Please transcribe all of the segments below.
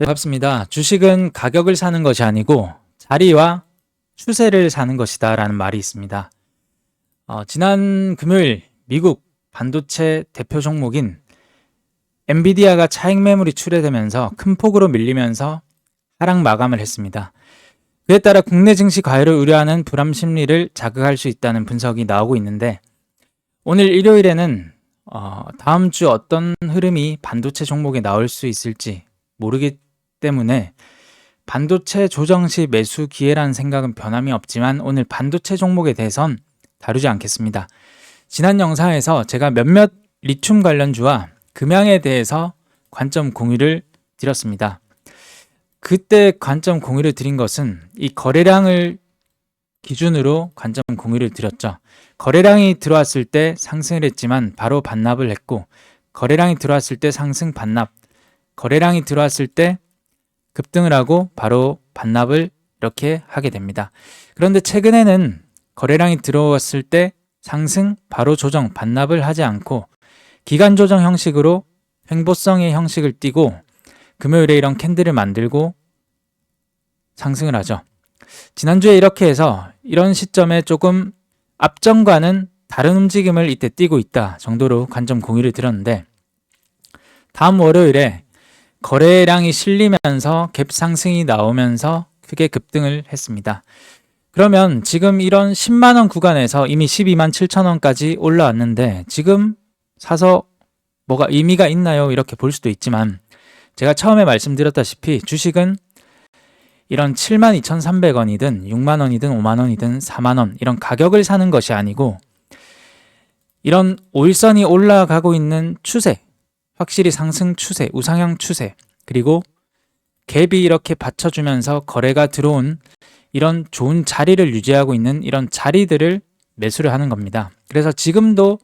네, 반갑습니다. 주식은 가격을 사는 것이 아니고 자리와 추세를 사는 것이다 라는 말이 있습니다. 어, 지난 금요일 미국 반도체 대표 종목인 엔비디아가 차익 매물이 출회되면서 큰 폭으로 밀리면서 하락 마감을 했습니다. 그에 따라 국내 증시 과열을 우려하는 불안 심리를 자극할 수 있다는 분석이 나오고 있는데 오늘 일요일에는 어, 다음 주 어떤 흐름이 반도체 종목에 나올 수 있을지 모르기 때문에 반도체 조정 시 매수 기회라는 생각은 변함이 없지만 오늘 반도체 종목에 대해선 다루지 않겠습니다. 지난 영상에서 제가 몇몇 리튬 관련주와 금양에 대해서 관점 공유를 드렸습니다. 그때 관점 공유를 드린 것은 이 거래량을 기준으로 관점 공유를 드렸죠. 거래량이 들어왔을 때 상승을 했지만 바로 반납을 했고 거래량이 들어왔을 때 상승 반납 거래량이 들어왔을 때 급등을 하고 바로 반납을 이렇게 하게 됩니다. 그런데 최근에는 거래량이 들어왔을 때 상승 바로 조정 반납을 하지 않고 기간 조정 형식으로 횡보성의 형식을 띠고 금요일에 이런 캔들을 만들고 상승을 하죠. 지난주에 이렇게 해서 이런 시점에 조금 앞전과는 다른 움직임을 이때 띄고 있다 정도로 관점 공유를 드렸는데 다음 월요일에 거래량이 실리면서 갭 상승이 나오면서 크게 급등을 했습니다. 그러면 지금 이런 10만 원 구간에서 이미 12만 7천 원까지 올라왔는데 지금 사서 뭐가 의미가 있나요? 이렇게 볼 수도 있지만 제가 처음에 말씀드렸다시피 주식은 이런 7만 2,300원이든 6만 원이든 5만 원이든 4만 원 이런 가격을 사는 것이 아니고 이런 오일선이 올라가고 있는 추세 확실히 상승 추세, 우상향 추세, 그리고 갭이 이렇게 받쳐주면서 거래가 들어온 이런 좋은 자리를 유지하고 있는 이런 자리들을 매수를 하는 겁니다. 그래서 지금도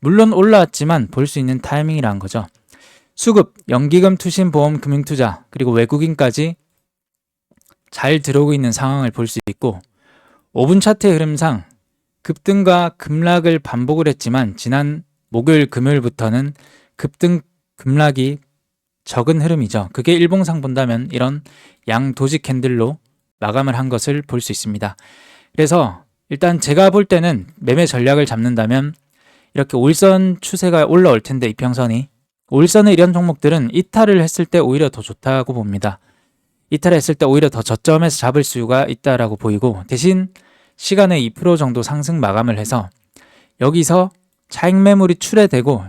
물론 올라왔지만 볼 수 있는 타이밍이라는 거죠. 수급, 연기금, 투신, 보험, 금융투자, 그리고 외국인까지 잘 들어오고 있는 상황을 볼 수 있고 5분 차트의 흐름상 급등과 급락을 반복을 했지만 지난 목요일 금요일부터는 급등 급락이 적은 흐름이죠. 그게 일봉상 본다면 이런 양도직 캔들로 마감을 한 것을 볼 수 있습니다. 그래서 일단 제가 볼 때는 매매 전략을 잡는다면 이렇게 올선 추세가 올라올 텐데 이평선이 올선의 이런 종목들은 이탈을 했을 때 오히려 더 좋다고 봅니다. 이탈했을 때 오히려 더 저점에서 잡을 수가 있다라고 보이고 대신 시간에 2% 정도 상승 마감을 해서 여기서 차익 매물이 출회되고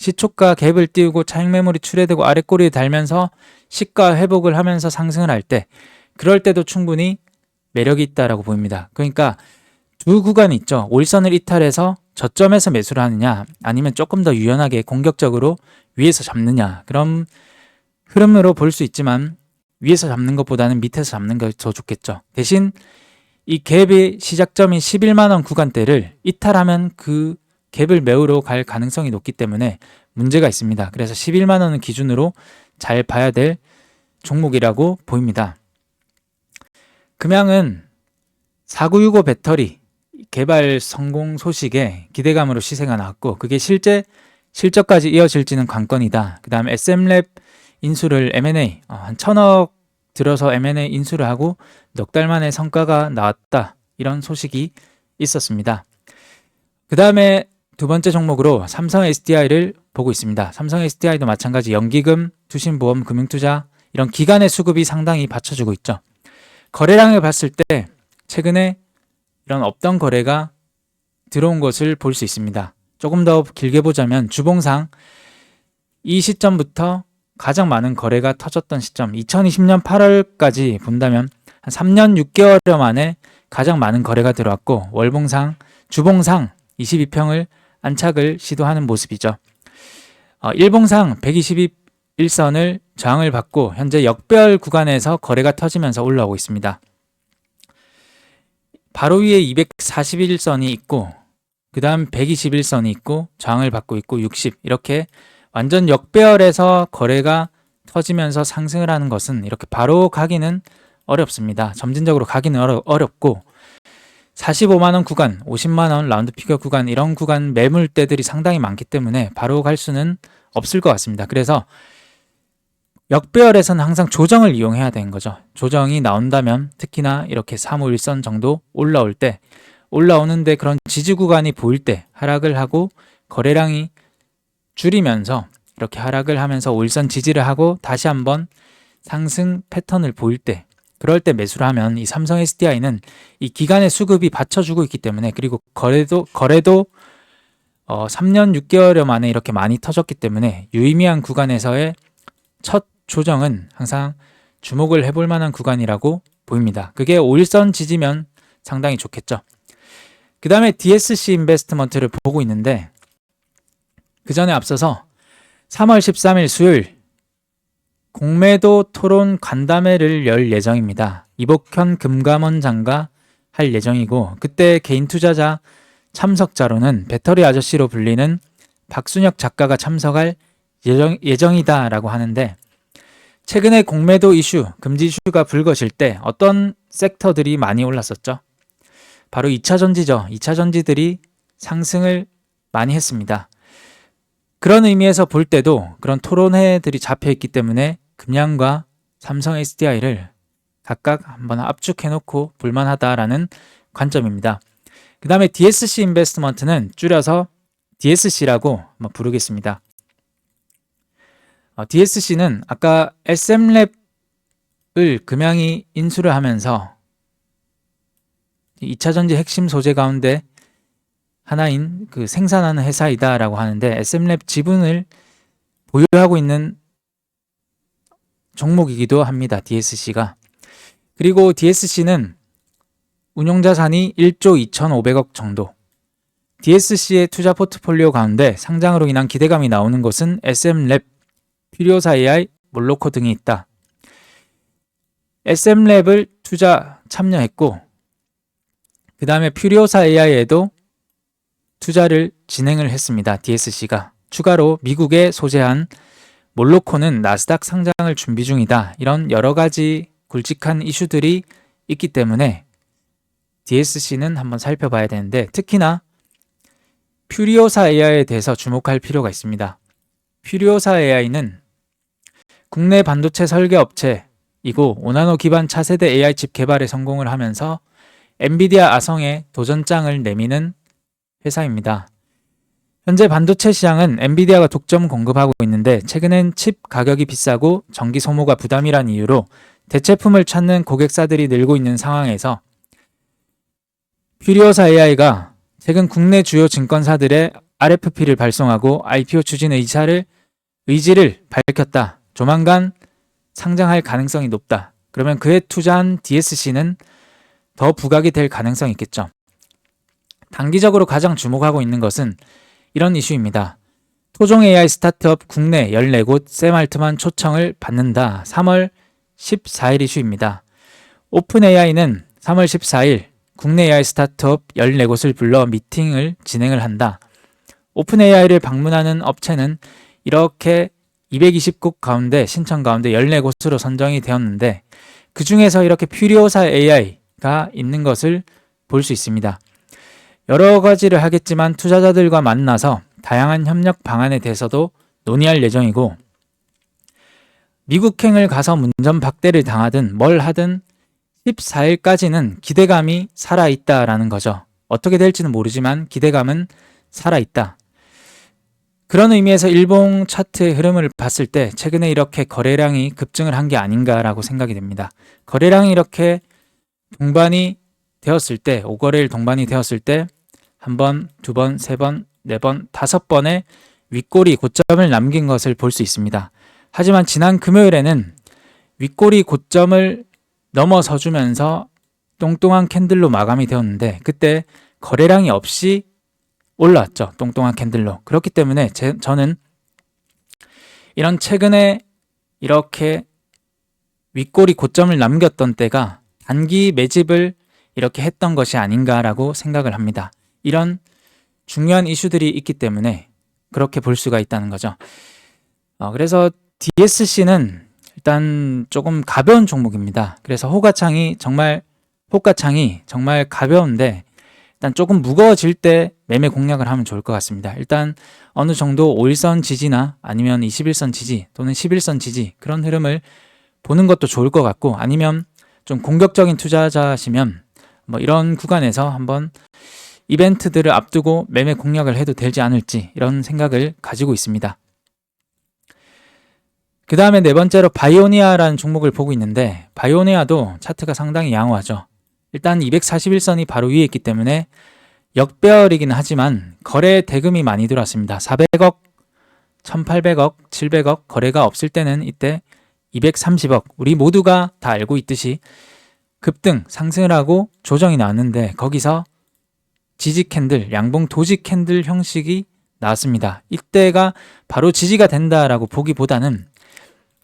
시초가 갭을 띄우고 차익 매물이 출회되고 아래 꼬리에 달면서 시가 회복을 하면서 상승을 할 때 그럴 때도 충분히 매력이 있다라고 보입니다. 그러니까 두 구간 있죠. 올선을 이탈해서 저점에서 매수를 하느냐 아니면 조금 더 유연하게 공격적으로 위에서 잡느냐 그런 흐름으로 볼 수 있지만 위에서 잡는 것보다는 밑에서 잡는 게 더 좋겠죠. 대신 이 갭의 시작점인 11만 원 구간대를 이탈하면 그 갭을 메우러 갈 가능성이 높기 때문에 문제가 있습니다. 그래서 11만 원을 기준으로 잘 봐야 될 종목이라고 보입니다. 금양은 4965 배터리 개발 성공 소식에 기대감으로 시세가 나왔고 그게 실제 실적까지 이어질지는 관건이다. 그 다음 SM랩 인수를 M&A 어, 한 천억 들어서 M&A 인수를 하고 넉 달 만에 성과가 나왔다. 이런 소식이 있었습니다. 그 다음에 두 번째 종목으로 삼성 SDI를 보고 있습니다. 삼성 SDI도 마찬가지 연기금, 투신보험, 금융투자 이런 기관의 수급이 상당히 받쳐주고 있죠. 거래량을 봤을 때 최근에 이런 없던 거래가 들어온 것을 볼 수 있습니다. 조금 더 길게 보자면 주봉상 이 시점부터 가장 많은 거래가 터졌던 시점 2020년 8월까지 본다면 한 3년 6개월 만에 가장 많은 거래가 들어왔고 월봉상 주봉상 22평을 안착을 시도하는 모습이죠. 어, 일봉상 121선을 저항을 받고 현재 역별 구간에서 거래가 터지면서 올라오고 있습니다. 바로 위에 241선이 있고 그 다음 121선이 있고 저항을 받고 있고 60 이렇게 완전 역배열에서 거래가 터지면서 상승을 하는 것은 이렇게 바로 가기는 어렵습니다. 점진적으로 가기는 어렵고 45만원 구간, 50만원 라운드 피겨 구간 이런 구간 매물대들이 상당히 많기 때문에 바로 갈 수는 없을 것 같습니다. 그래서 역배열에서는 항상 조정을 이용해야 되는 거죠. 조정이 나온다면 특히나 이렇게 3호 1선 정도 올라올 때 올라오는데 그런 지지 구간이 보일 때 하락을 하고 거래량이 줄이면서 이렇게 하락을 하면서 5일선 지지를 하고 다시 한번 상승 패턴을 보일 때 그럴 때 매수를 하면 이 삼성 SDI는 이 기간의 수급이 받쳐주고 있기 때문에 그리고 거래도 거래도 어 3년 6개월여 만에 이렇게 많이 터졌기 때문에 유의미한 구간에서의 첫 조정은 항상 주목을 해볼 만한 구간이라고 보입니다. 그게 5일선 지지면 상당히 좋겠죠. 그 다음에 DSC 인베스트먼트를 보고 있는데 그 전에 앞서서 3월 13일 수요일 공매도 토론 간담회를 열 예정입니다. 이복현 금감원 장과 할 예정이고 그때 개인 투자자 참석자로는 배터리 아저씨로 불리는 박순혁 작가가 참석할 예정, 예정이다라고 하는데 최근에 공매도 이슈, 금지 이슈가 불거질 때 어떤 섹터들이 많이 올랐었죠? 바로 2차 전지죠. 2차 전지들이 상승을 많이 했습니다. 그런 의미에서 볼 때도 그런 토론회들이 잡혀 있기 때문에 금양과 삼성 SDI를 각각 한번 압축해 놓고 볼만하다라는 관점입니다. 그 다음에 DSC 인베스트먼트는 줄여서 DSC라고 부르겠습니다. 어, DSC는 아까 SM랩을 금양이 인수를 하면서 2차 전지 핵심 소재 가운데 하나인 그 생산하는 회사이다라고 하는데 SM랩 지분을 보유하고 있는 종목이기도 합니다. DSC가. 그리고 DSC는 운용자 산이 1조 2,500억 정도. DSC의 투자 포트폴리오 가운데 상장으로 인한 기대감이 나오는 것은 SM랩, 퓨리오사 AI, 몰로코 등이 있다. SM랩을 투자 참여했고 그 다음에 퓨리오사 AI에도 투자를 진행을 했습니다. DSC가. 추가로 미국에 소재한 몰로코는 나스닥 상장을 준비 중이다. 이런 여러 가지 굵직한 이슈들이 있기 때문에 DSC는 한번 살펴봐야 되는데 특히나 퓨리오사 AI에 대해서 주목할 필요가 있습니다. 퓨리오사 AI는 국내 반도체 설계 업체이고 오나노 기반 차세대 AI 칩 개발에 성공을 하면서 엔비디아 아성에 도전장을 내미는 회사입니다. 현재 반도체 시장은 엔비디아가 독점 공급하고 있는데 최근엔 칩 가격이 비싸고 전기 소모가 부담이란 이유로 대체품을 찾는 고객사들이 늘고 있는 상황에서 퓨리오사 AI가 최근 국내 주요 증권사들의 RFP를 발송하고 IPO 추진 의사를 의지를 밝혔다. 조만간 상장할 가능성이 높다. 그러면 그에 투자한 DSC는 더 부각이 될 가능성이 있겠죠. 단기적으로 가장 주목하고 있는 것은 이런 이슈입니다. 토종 AI 스타트업 국내 14곳 샘알트만 초청을 받는다. 3월 14일 이슈입니다. 오픈 AI는 3월 14일 국내 AI 스타트업 14곳을 불러 미팅을 진행을 한다. 오픈 AI를 방문하는 업체는 이렇게 220곳 가운데 신청 가운데 14곳으로 선정이 되었는데 그 중에서 이렇게 퓨리오사 AI가 있는 것을 볼 수 있습니다. 여러 가지를 하겠지만 투자자들과 만나서 다양한 협력 방안에 대해서도 논의할 예정이고 미국행을 가서 문전 박대를 당하든 뭘 하든 14일까지는 기대감이 살아있다라는 거죠. 어떻게 될지는 모르지만 기대감은 살아있다. 그런 의미에서 일봉 차트의 흐름을 봤을 때 최근에 이렇게 거래량이 급증을 한 게 아닌가라고 생각이 됩니다. 거래량이 이렇게 동반이 되었을 때, 5거래일 동반이 되었을 때 한 번, 두 번, 세 번, 네 번, 다섯 번의 윗꼬리 고점을 남긴 것을 볼 수 있습니다. 하지만 지난 금요일에는 윗꼬리 고점을 넘어서 주면서 똥똥한 캔들로 마감이 되었는데 그때 거래량이 없이 올라왔죠. 똥똥한 캔들로. 그렇기 때문에 제, 저는 이런 최근에 이렇게 윗꼬리 고점을 남겼던 때가 단기 매집을 이렇게 했던 것이 아닌가라고 생각을 합니다. 이런 중요한 이슈들이 있기 때문에 그렇게 볼 수가 있다는 거죠. 어, 그래서 DSC는 일단 조금 가벼운 종목입니다. 그래서 호가창이 정말 호가창이 정말 가벼운데 일단 조금 무거워질 때 매매 공략을 하면 좋을 것 같습니다. 일단 어느 정도 5일선 지지나 아니면 21선 지지 또는 11선 지지 그런 흐름을 보는 것도 좋을 것 같고 아니면 좀 공격적인 투자자시면 뭐 이런 구간에서 한번 이벤트들을 앞두고 매매 공략을 해도 되지 않을지 이런 생각을 가지고 있습니다. 그 다음에 네 번째로 바이오니아라는 종목을 보고 있는데 바이오니아도 차트가 상당히 양호하죠. 일단 241선이 바로 위에 있기 때문에 역별이긴 하지만 거래 대금이 많이 들어왔습니다. 400억, 1800억, 700억 거래가 없을 때는 이때 230억 우리 모두가 다 알고 있듯이 급등 상승을 하고 조정이 나왔는데 거기서 지지 캔들, 양봉 도지 캔들 형식이 나왔습니다. 이때가 바로 지지가 된다라고 보기보다는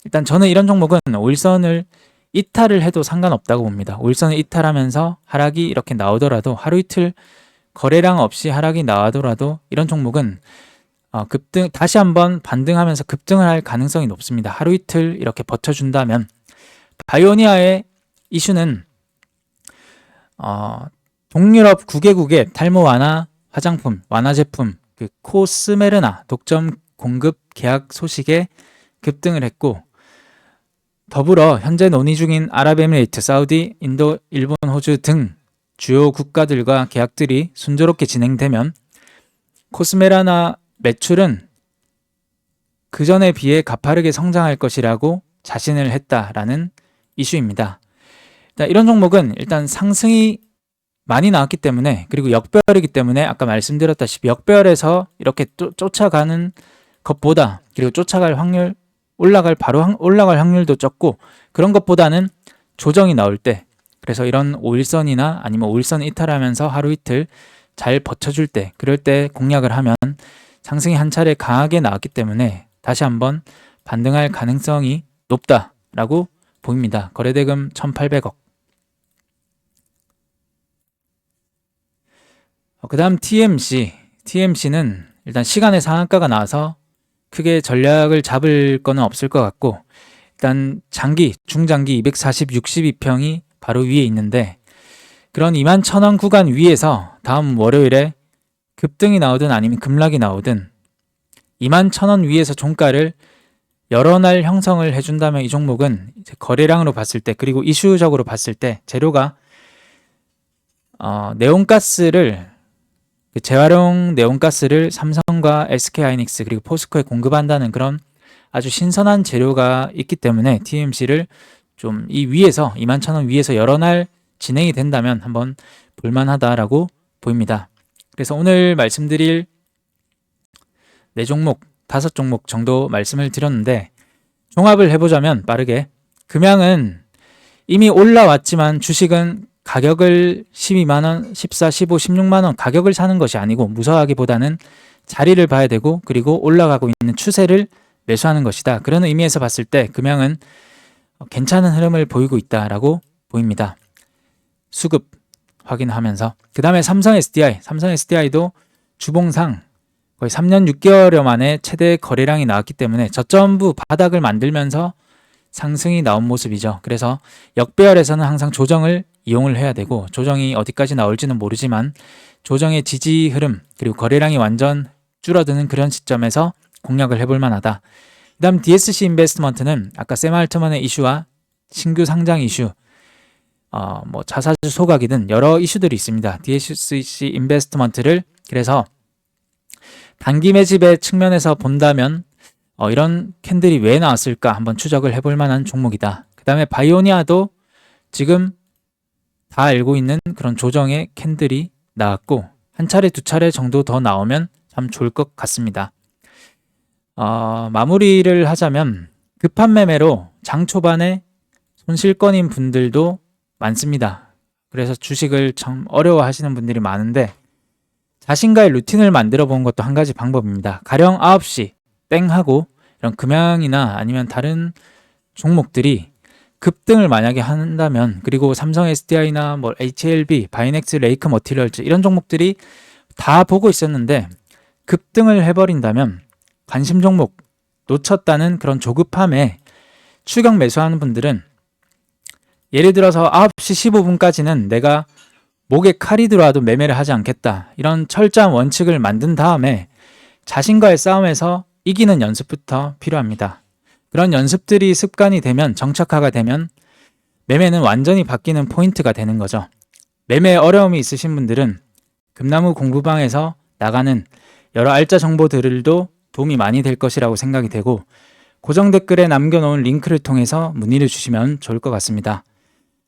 일단 저는 이런 종목은 5일선을 이탈을 해도 상관없다고 봅니다. 5일선을 이탈하면서 하락이 이렇게 나오더라도 하루 이틀 거래량 없이 하락이 나오더라도 이런 종목은 어, 급등 다시 한번 반등하면서 급등을 할 가능성이 높습니다. 하루 이틀 이렇게 버텨준다면 바이오니아의 이슈는 어, 동유럽 9개국의 탈모 완화 화장품 완화 제품 그 코스메르나 독점 공급 계약 소식에 급등을 했고 더불어 현재 논의 중인 아랍에미레이트, 사우디, 인도, 일본, 호주 등 주요 국가들과 계약들이 순조롭게 진행되면 코스메라나 매출은 그 전에 비해 가파르게 성장할 것이라고 자신을 했다라는 이슈입니다. 이런 종목은 일단 상승이 많이 나왔기 때문에 그리고 역별이기 때문에 아까 말씀드렸다시피 역별에서 이렇게 쫓아가는 것보다 그리고 쫓아갈 확률 올라갈 바로 올라갈 확률도 적고 그런 것보다는 조정이 나올 때 그래서 이런 5일선이나 아니면 5일선 이탈하면서 하루 이틀 잘 버텨줄 때 그럴 때 공략을 하면 상승이 한 차례 강하게 나왔기 때문에 다시 한번 반등할 가능성이 높다라고 보입니다. 거래대금 1,800억. 그 다음 TMC. TMC는 일단 시간의 상한가가 나와서 크게 전략을 잡을 거는 없을 것 같고 일단 장기, 중장기 240, 62평이 바로 위에 있는데 그런 2만 천원 구간 위에서 다음 월요일에 급등이 나오든 아니면 급락이 나오든 2만 천원 위에서 종가를 여러 날 형성을 해준다면 이 종목은 거래량으로 봤을 때 그리고 이슈적으로 봤을 때 재료가 어, 네온가스를 그 재활용 네온가스를 삼성과 SK하이닉스 그리고 포스코에 공급한다는 그런 아주 신선한 재료가 있기 때문에 TMC를 좀 이 위에서 2만 천원 위에서 여러 날 진행이 된다면 한번 볼만하다라고 보입니다. 그래서 오늘 말씀드릴 네 종목, 다섯 종목 정도 말씀을 드렸는데 종합을 해보자면 빠르게 금양은 이미 올라왔지만 주식은 가격을 12만 원, 14, 15, 16만 원 가격을 사는 것이 아니고 무서워하기보다는 자리를 봐야 되고 그리고 올라가고 있는 추세를 매수하는 것이다. 그런 의미에서 봤을 때 금양은 괜찮은 흐름을 보이고 있다라고 보입니다. 수급 확인하면서 그 다음에 삼성 SDI, 삼성 SDI도 주봉상 거의 3년 6개월여 만에 최대 거래량이 나왔기 때문에 저점부 바닥을 만들면서 상승이 나온 모습이죠. 그래서 역배열에서는 항상 조정을 이용을 해야 되고 조정이 어디까지 나올지는 모르지만 조정의 지지 흐름 그리고 거래량이 완전 줄어드는 그런 시점에서 공략을 해볼 만하다. 그 다음 DSC 인베스트먼트는 아까 세마 알트만의 이슈와 신규 상장 이슈 어, 뭐 자사주 소각이든 여러 이슈들이 있습니다. DSC 인베스트먼트를 그래서 단기 매집의 측면에서 본다면 어, 이런 캔들이 왜 나왔을까 한번 추적을 해볼 만한 종목이다. 그 다음에 바이오니아도 지금 다 알고 있는 그런 조정의 캔들이 나왔고 한 차례 두 차례 정도 더 나오면 참 좋을 것 같습니다. 어, 마무리를 하자면 급한 매매로 장 초반에 손실권인 분들도 많습니다. 그래서 주식을 참 어려워하시는 분들이 많은데 자신과의 루틴을 만들어 본 것도 한 가지 방법입니다. 가령 9시 땡 하고 이런 금양이나 아니면 다른 종목들이 급등을 만약에 한다면 그리고 삼성 SDI나 뭐 HLB, 바이넥스, 레이크 머티리얼즈 이런 종목들이 다 보고 있었는데 급등을 해버린다면 관심 종목 놓쳤다는 그런 조급함에 추격 매수하는 분들은 예를 들어서 9시 15분까지는 내가 목에 칼이 들어와도 매매를 하지 않겠다. 이런 철저한 원칙을 만든 다음에 자신과의 싸움에서 이기는 연습부터 필요합니다. 그런 연습들이 습관이 되면 정착화가 되면 매매는 완전히 바뀌는 포인트가 되는 거죠. 매매에 어려움이 있으신 분들은 금나무 공부방에서 나가는 여러 알짜 정보들도 도움이 많이 될 것이라고 생각이 되고 고정 댓글에 남겨놓은 링크를 통해서 문의를 주시면 좋을 것 같습니다.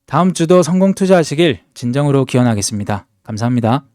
다음 주도 성공 투자하시길 진정으로 기원하겠습니다. 감사합니다.